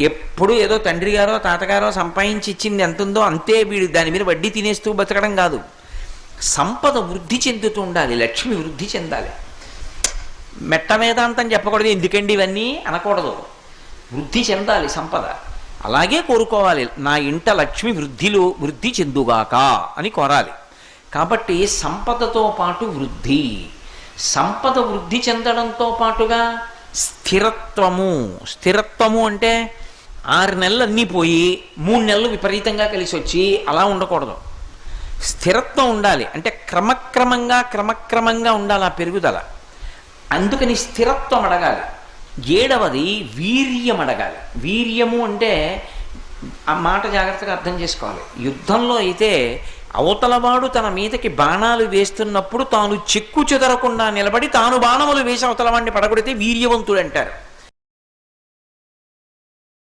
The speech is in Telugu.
ఎప్పుడు ఏదో తండ్రి గారో తాతగారో సంపాదించి ఇచ్చింది ఎంత ఉందో అంతే వీడు దాని మీద వడ్డీ తినేస్తూ బతకడం కాదు. సంపద వృద్ధి చెందుతూ ఉండాలి లక్ష్మి వృద్ధి చెందాలి. మెట్ట వేదాంతం చెప్పకూడదు ఎందుకండి ఇవన్నీ? అనకూడదు. వృద్ధి చెందాలి సంపద. అలాగే కోరుకోవాలి నా ఇంట లక్ష్మి వృద్ధిలో వృద్ధి చెందుగాక అని కోరాలి. కాబట్టి సంపదతో పాటు వృద్ధి. సంపద వృద్ధి చెందడంతో పాటుగా స్థిరత్వము. స్థిరత్వము అంటే ఆరు నెలలు అన్నీ పోయి మూడు నెలలు విపరీతంగా కలిసి వచ్చి అలా ఉండకూడదు. స్థిరత్వం ఉండాలి. అంటే క్రమక్రమంగా క్రమక్రమంగా ఉండాలి ఆ పెరుగుదల. అందుకని స్థిరత్వం అడగాలి. ఏడవది వీర్యం అడగాలి. వీర్యము అంటే ఆ మాట జాగ్రత్తగా అర్థం చేసుకోవాలి. యుద్ధంలో అయితే అవతలవాడు తన మీదకి బాణాలు వేస్తున్నప్పుడు తాను చెక్కు చెదరకుండా నిలబడి తాను బాణములు వేసి అవతలవాడిని పడగొడితే వీర్యవంతుడు అంటారు.